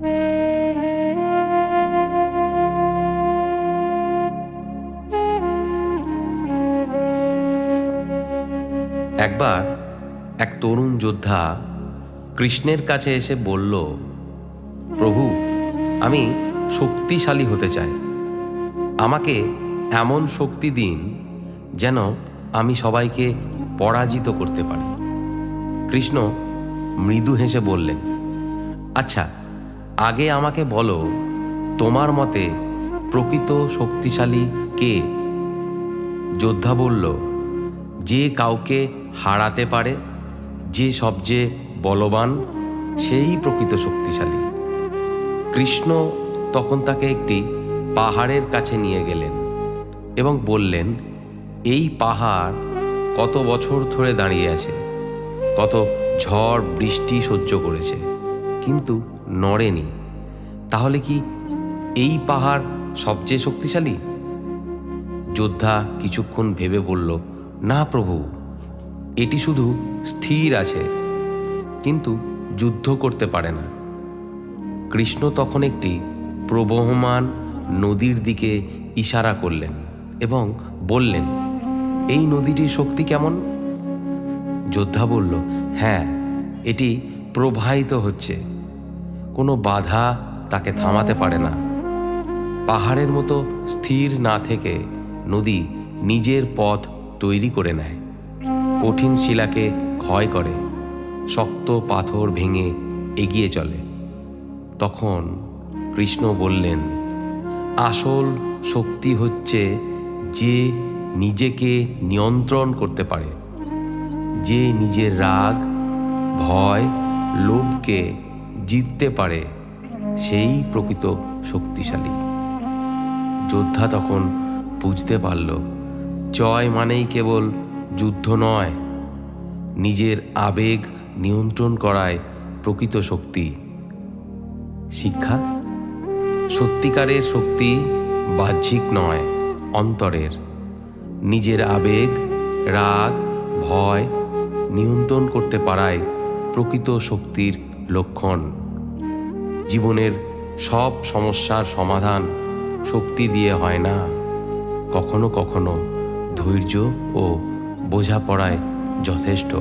একবার এক তরুণ যোদ্ধা কৃষ্ণের কাছে এসে বলল, প্রভু, আমি শক্তিশালী হতে চাই। আমাকে এমন শক্তি দিন যেন আমি সবাইকে পরাজিত করতে পারি। কৃষ্ণ মৃদু হেসে বললেন আচ্ছা আগে আমাকে বলো, তোমার মতে প্রকৃত শক্তিশালী কে? যোদ্ধা বলল, যে কাউকে হারাতে পারে, যে সবচেয়ে বলবান, সেই প্রকৃত শক্তিশালী। কৃষ্ণ তখন তাকে একটি পাহাড়ের কাছে নিয়ে গেলেন এবং বললেন, এই পাহাড় কত বছর ধরে দাঁড়িয়ে আছে, কত ঝড় বৃষ্টি সহ্য করেছে। কিন্তু নড়েনি। তাহলে কি এই পাহাড় সবচেয়ে শক্তিশালী? যোদ্ধা কিছুক্ষণ ভেবে বলল, না প্রভু, এটি শুধু স্থির আছে, কিন্তু যুদ্ধ করতে পারে না। কৃষ্ণ তখন একটি প্রবহমান নদীর দিকে ইশারা করলেন এবং বললেন, এই নদীটির শক্তি কেমন? যোদ্ধা বলল হ্যাঁ এটি প্রবাহিত হচ্ছে। কোনো বাধা তাকে থামাতে পারে না। পাহাড়ের মতো স্থির না থেকে নদী নিজের পথ তৈরি করে নেয়। কঠিন শিলাকে ক্ষয় করে, শক্ত পাথর ভেঙে এগিয়ে চলে। তখন কৃষ্ণ বললেন, আসল শক্তি হচ্ছে যে নিজেকে নিয়ন্ত্রণ করতে পারে। যে নিজের রাগ, ভয় লোভকে জিততে পারে সেই প্রকৃত শক্তিশালী। যোদ্ধা তখন বুঝতে পারল, জয় মানেই কেবল যুদ্ধ নয়, নিজের আবেগ নিয়ন্ত্রণ করায় প্রকৃত শক্তি। শিক্ষা? সত্যিকারের শক্তি বাহ্যিক নয়, অন্তরের। নিজের আবেগ, রাগ, ভয় নিয়ন্ত্রণ করতে পারায় প্রকৃত শক্তির লক্ষণ। জীবনের সব সমস্যার সমাধান শক্তি দিয়ে হয় না। কখনো কখনো ধৈর্য ও বোঝাপড়ায় যথেষ্ট।